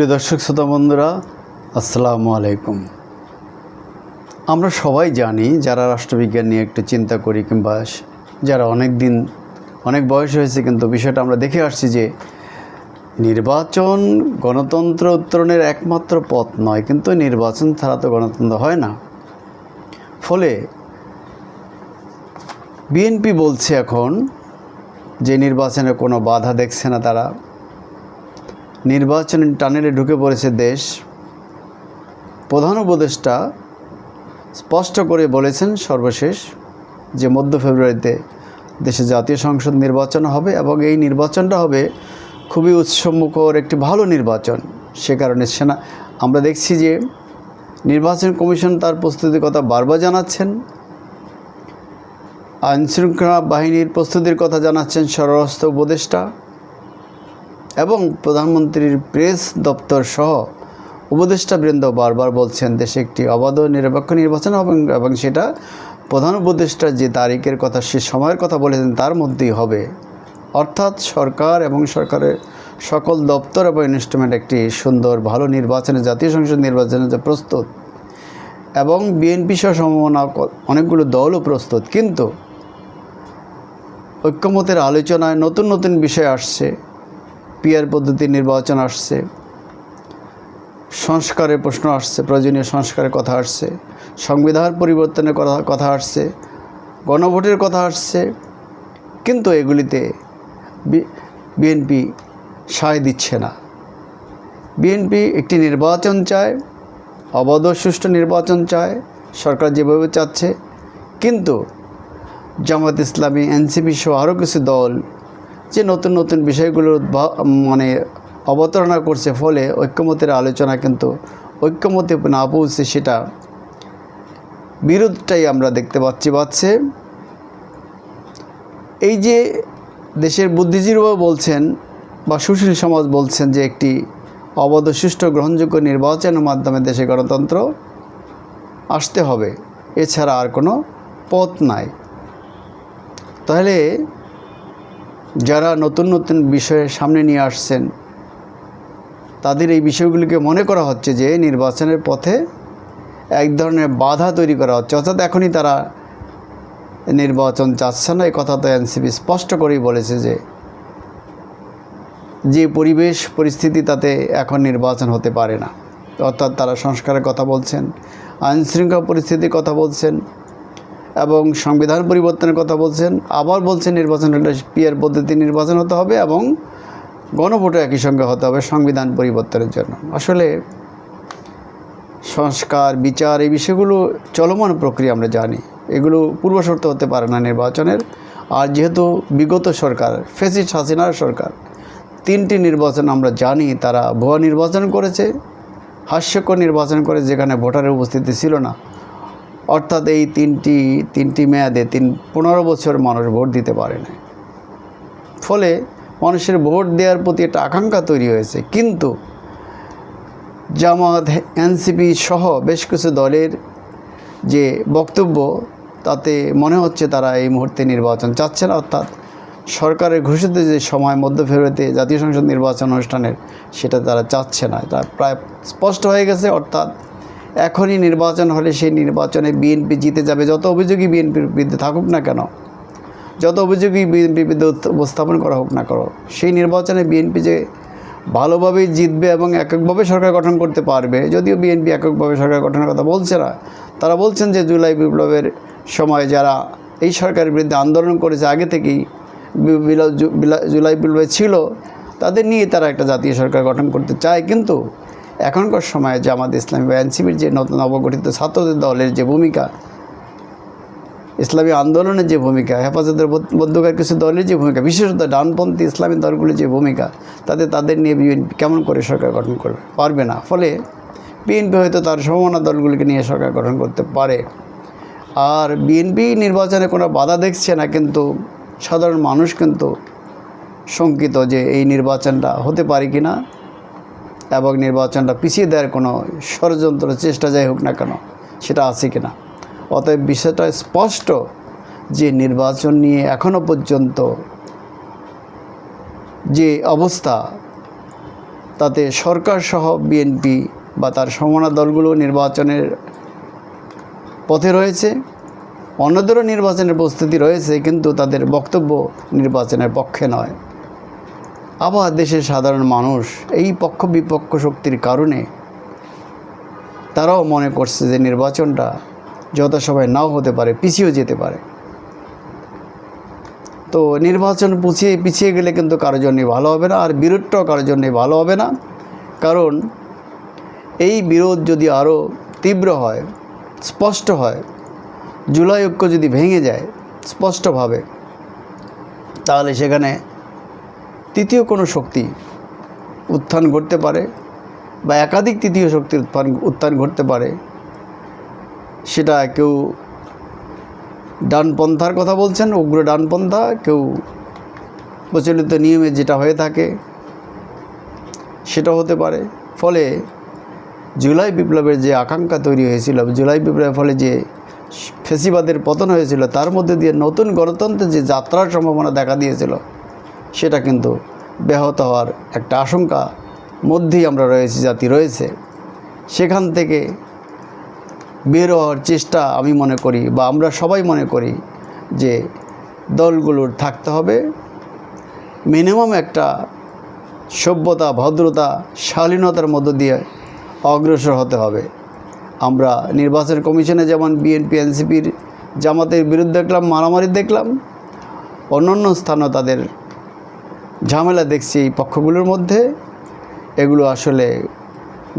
প্রিয় দর্শক শ্রোতা বন্ধুরা, আসসালামু আলাইকুম। আমরা সবাই জানি, যারা রাষ্ট্রবিজ্ঞান নিয়ে একটু চিন্তা করি কিংবা যারা অনেক দিন অনেক বয়স হয়েছে, কিন্তু বিষয়টা আমরা দেখে আসছি যে নির্বাচন গণতন্ত্র উত্তরণের একমাত্র পথ নয়, কিন্তু নির্বাচন ছাড়া তো গণতন্ত্র হয় না। ফলে বিএনপি বলছে এখন যে নির্বাচনে কোনো বাধা দেখছে না তারা। নির্বাচন টানেলে ঢুকে পড়েছে দেশ। প্রধান উপদেষ্টা স্পষ্ট করে বলেছেন সর্বশেষ যে মধ্য ফেব্রুয়ারিতে দেশে জাতীয় সংসদ নির্বাচন হবে এবং এই নির্বাচনটা হবে খুবই উৎসমুখর একটি ভালো নির্বাচন। সে কারণে সেনা, আমরা দেখছি যে নির্বাচন কমিশন তার প্রস্তুতির কথা বারবার জানাচ্ছেন। আইনশৃঙ্খলা বাহিনীর প্রস্তুতির কথা জানাচ্ছেন স্বরাষ্ট্র উপদেষ্টা। এবং প্রধানমন্ত্রীর প্রেস দপ্তর সহ উপদেষ্টাবৃন্দ বারবার বলছেন, দেশে একটি অবাধ নিরপেক্ষ নির্বাচন হবে এবং সেটা প্রধান উপদেষ্টা যে তারিখের কথা, সে সময়ের কথা বলেছেন, তার মধ্যেই হবে। অর্থাৎ সরকার এবং সরকারের সকল দপ্তর এবং ইনস্ট্রুমেন্ট একটি সুন্দর, ভালো নির্বাচনে, জাতীয় সংসদ নির্বাচনে যে প্রস্তুত এবং বিএনপি সহ সম্ভাবনা অনেকগুলো দলও প্রস্তুত। কিন্তু ঐক্যমতের আলোচনায় নতুন নতুন বিষয় আসছে। পিয়ার পদ্ধতি নির্বাচন আসছে, সংস্কারের প্রশ্ন আসছে, প্রয়োজনীয় সংস্কারের কথা আসছে, সংবিধান পরিবর্তনের কথা কথা আসছে, গণভোটের কথা আসছে, কিন্তু এগুলিতে বিএনপি সায় দিচ্ছে না। বিএনপি একটি নির্বাচন চায়, অবাধ সুষ্ঠু নির্বাচন চায়, সরকার যেভাবে চাচ্ছে, কিন্তু জামাত ইসলামী, এনসিপি সহ আরও কিছু দল যে নতুন নতুন বিষয়গুলোর মানে অবতারণা করছে ফলে ঐক্যমতের আলোচনা কিন্তু ঐক্যমতে না পৌঁছে সেটা বিরোধটাই আমরা দেখতে পাচ্ছি, পাচ্ছে। এই যে দেশের বুদ্ধিজীবীরাও বলছেন বা সুশীল সমাজ বলছেন যে একটি অবাধ সুষ্ঠু গ্রহণযোগ্য নির্বাচনের মাধ্যমে দেশে গণতন্ত্র আসতে হবে, এছাড়া আর কোনো পথ নাই। তাহলে যারা নতুন নতুন বিষয়ে সামনে নিয়ে আসছেন, তাদের এই বিষয়গুলিকে মনে করা হচ্ছে যে নির্বাচনের পথে এক ধরনের বাধা তৈরি করা হচ্ছে। অর্থাৎ এখনই তারা নির্বাচন চাচ্ছে না। এই কথা তো এনসিপি স্পষ্ট করেই বলেছে যে যে পরিবেশ, পরিস্থিতি তাতে এখন নির্বাচন হতে পারে না। অর্থাৎ তারা সংস্কারের কথা বলছেন, আইনশৃঙ্খলা পরিস্থিতির কথা বলছেন এবং সংবিধান পরিবর্তনের কথা বলছেন, আবার বলছেন নির্বাচন একটা পিয়ার পদ্ধতি নির্বাচন হতে হবে এবং গণভোটও একই সঙ্গে হতে হবে সংবিধান পরিবর্তনের জন্য। আসলে সংস্কার, বিচার এই বিষয়গুলো চলমান প্রক্রিয়া আমরা জানি। এগুলো পূর্বশর্ত হতে পারে না নির্বাচনের। আর যেহেতু বিগত সরকার ফেসিস্ট হাসিনার সরকার, তিনটি নির্বাচন আমরা জানি, তারা ভুয়া নির্বাচন করেছে, হাস্যকর নির্বাচন করে যেখানে ভোটারের উপস্থিতি ছিল না। অর্থাৎ এই তিনটি তিনটি মেয়াদে তিন, পনেরো বছর মানুষ ভোট দিতে পারে না ফলে মানুষের ভোট দেওয়ার প্রতি একটা আকাঙ্ক্ষা তৈরি হয়েছে। কিন্তু জামাত, এনসিপি সহ বেশ কিছু দলের যে বক্তব্য, তাতে মনে হচ্ছে তারা এই মুহূর্তে নির্বাচন চাচ্ছে না। অর্থাৎ সরকারের ঘোষিত যে সময় মধ্য ফেব্রুয়ারিতে জাতীয় সংসদ নির্বাচন অনুষ্ঠানের, সেটা তারা চাচ্ছে না। এটা প্রায় স্পষ্ট হয়ে গেছে। অর্থাৎ এখনই নির্বাচন হলে সেই নির্বাচনে বিএনপি জিতে যাবে। যত অভিযোগই বিএনপির বিরুদ্ধে থাকুক না কেন, যত অভিযোগই বিএনপির বিরুদ্ধে উপস্থাপন করা হোক না করো সেই নির্বাচনে বিএনপি যে ভালোভাবেই জিতবে এবং এককভাবে সরকার গঠন করতে পারবে, যদিও বিএনপি এককভাবে সরকার গঠনের কথা বলছে না, তারা বলছেন যে জুলাই বিপ্লবের সময় যারা এই সরকারের বিরুদ্ধে আন্দোলন করেছে, আগে থেকেই জুলাই বিপ্লবে ছিল, তাদের নিয়ে তারা একটা জাতীয় সরকার গঠন করতে চায়। কিন্তু এখনকার সময়ে জামাত ইসলামী বা এনসিপির যে নতুন নবগঠিত ছাত্রদের দলের যে ভূমিকা, ইসলামী আন্দোলনের যে ভূমিকা, হেফাজতের মধ্যকার কিছু দলের যে ভূমিকা, বিশেষত ডানপন্থী ইসলামী দলগুলির যে ভূমিকা, তাতে তাদের নিয়ে বিএনপি কেমন করে সরকার গঠন করবে? পারবে না। ফলে বিএনপি হয়তো তার সমমনা দলগুলিকে নিয়ে সরকার গঠন করতে পারে। আর বিএনপি নির্বাচনে কোনো বাধা দেখছে না, কিন্তু সাধারণ মানুষ কিন্তু শঙ্কিত যে এই নির্বাচনটা হতে পারে কি না এবং নির্বাচনটা পিছিয়ে দেওয়ার কোনো ষড়যন্ত্র চেষ্টা যাই হোক না কেন, সেটা আছে কি না? অতএব বিষয়টা স্পষ্ট যে নির্বাচন নিয়ে এখনও পর্যন্ত যে অবস্থা, তাতে সরকার সহ বিএনপি বা তার সমনা দলগুলো নির্বাচনের পথে রয়েছে, অন্যদেরও নির্বাচনের প্রস্তুতি রয়েছে, কিন্তু তাদের বক্তব্য নির্বাচনের পক্ষে নয়। আবার দেশের সাধারণ মানুষ এই পক্ষ বিপক্ষ শক্তির কারণে তারাও মনে করছে যে নির্বাচনটা যথাসময় নাও হতে পারে, পিছিয়েও যেতে পারে। তো নির্বাচন পিছিয়ে পিছিয়ে গেলে কিন্তু কারোর জন্যে ভালো হবে না, আর বিরোধটাও কারোর জন্যে ভালো হবে না। কারণ এই বিরোধ যদি আরও তীব্র হয়, স্পষ্ট হয়, জুলাই ঐক্য যদি ভেঙে যায়, স্পষ্টভাবে, তাহলে সেখানে তৃতীয় কোনো শক্তি উত্থান ঘটতে পারে বা একাধিক তৃতীয় শক্তির উত্থান উত্থান ঘটতে পারে, সেটা কেউ ডানপন্থার কথা বলছেন, উগ্র ডানপন্থা, কেউ প্রচলিত নিয়মে যেটা হয়ে থাকে সেটা হতে পারে। ফলে জুলাই বিপ্লবের যে আকাঙ্ক্ষা তৈরি হয়েছিল, জুলাই বিপ্লবের ফলে যে ফেসিবাদের পতন হয়েছিল, তার মধ্যে দিয়ে নতুন গণতন্ত্রের যে যাত্রার সম্ভাবনা দেখা দিয়েছিল সেটা কিন্তু ব্যাহত হওয়ার একটা আশঙ্কা মধ্যেই আমরা রয়েছি, জাতি রয়েছে। সেখান থেকে বের হওয়ার চেষ্টা আমি মনে করি বা আমরা সবাই মনে করি যে দলগুলোর থাকতে হবে। মিনিমাম একটা সভ্যতা, ভদ্রতা, শালীনতার মধ্য দিয়ে অগ্রসর হতে হবে। আমরা নির্বাচন কমিশনে যেমন বিএনপি, এনসিপির জামাতের বিরুদ্ধে দেখলাম, মারামারি দেখলাম, অন্যান্য স্থানও তাদের ঝামেলা দেখছি এই পক্ষগুলোর মধ্যে। এগুলো আসলে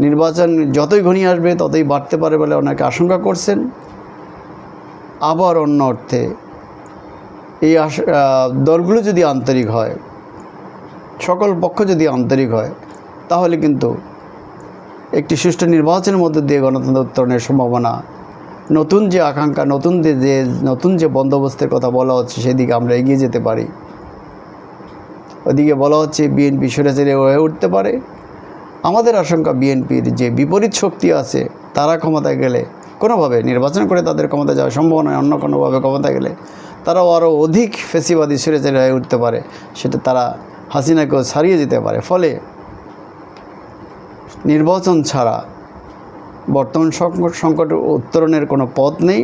নির্বাচন যতই ঘনিয়ে আসবে, ততই বাড়তে পারে বলে অনেকে আশঙ্কা করছেন। আবার অন্য অর্থে, এই দলগুলো যদি আন্তরিক হয়, সকল পক্ষ যদি আন্তরিক হয়, তাহলে কিন্তু একটি সুষ্ঠু নির্বাচনের মধ্যে দিয়ে গণতন্ত্র উত্তরণের সম্ভাবনা, নতুন যে আকাঙ্ক্ষা, নতুন যে নতুন যে বন্দোবস্তের কথা বলা হচ্ছে, সেদিকে আমরা এগিয়ে যেতে পারি। ওদিকে বলা হচ্ছে বিএনপি সরেচেরে হয়ে উঠতে পারে। আমাদের আশঙ্কা বিএনপির যে বিপরীত শক্তি আছে, তারা ক্ষমতায় গেলে কোনোভাবে নির্বাচন করে তাদের ক্ষমতা যাওয়ার সম্ভাবনা অন্য কোনোভাবে ক্ষমতা গেলে তারাও আরও অধিক ফেসিবাদী সরেচেরে হয়ে উঠতে পারে, সেটা তারা হাসিনাকেও ছাড়িয়ে যেতে পারে। ফলে নির্বাচন ছাড়া বর্তমান সংকট সংকট উত্তরণের কোনো পথ নেই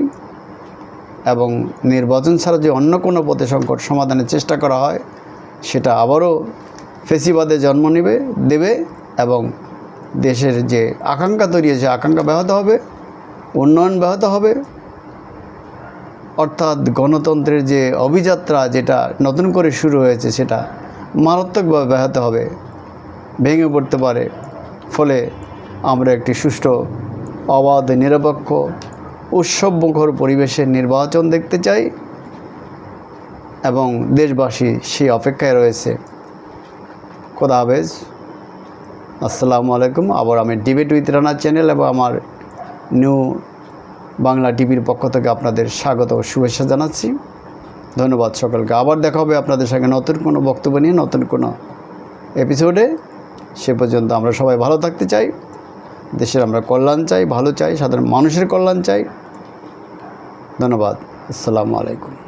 এবং নির্বাচন ছাড়া যে অন্য কোনো পথে সংকট সমাধানের চেষ্টা করা হয় সেটা আবারও ফেসিবাদে জন্ম নেবে, দেবে এবং দেশের যে আকাঙ্ক্ষা তৈরি হয়েছে, আকাঙ্ক্ষা ব্যাহত হবে, উন্নয়ন ব্যাহত হবে। অর্থাৎ গণতন্ত্রের যে অভিযাত্রা যেটা নতুন করে শুরু হয়েছে, সেটা মারাত্মকভাবে ব্যাহত হবে, ভেঙে পড়তে পারে। ফলে আমরা একটি সুষ্ঠু, অবাধ, নিরপেক্ষ, উৎসবমুখর পরিবেশের নির্বাচন দেখতে চাই। এবং দেশবাসী সেই অপেক্ষায় রয়েছে। খোদা হাফেজ। আসসালামু আলাইকুম। আবার আমি ডিবেট উইথ রানা চ্যানেল এবং আমার নিউ বাংলা টিভির পক্ষ থেকে আপনাদের স্বাগত ও শুভেচ্ছা জানাচ্ছি। ধন্যবাদ সকলকে। আবার দেখা হবে আপনাদের সঙ্গে নতুন কোনো বক্তব্য নিয়ে, নতুন কোনো এপিসোডে সে পর্যন্ত আমরা সবাই ভালো থাকতে চাই। দেশের আমরা কল্যাণ চাই, ভালো চাই, সাধারণ মানুষের কল্যাণ চাই। ধন্যবাদ। আসসালামু আলাইকুম।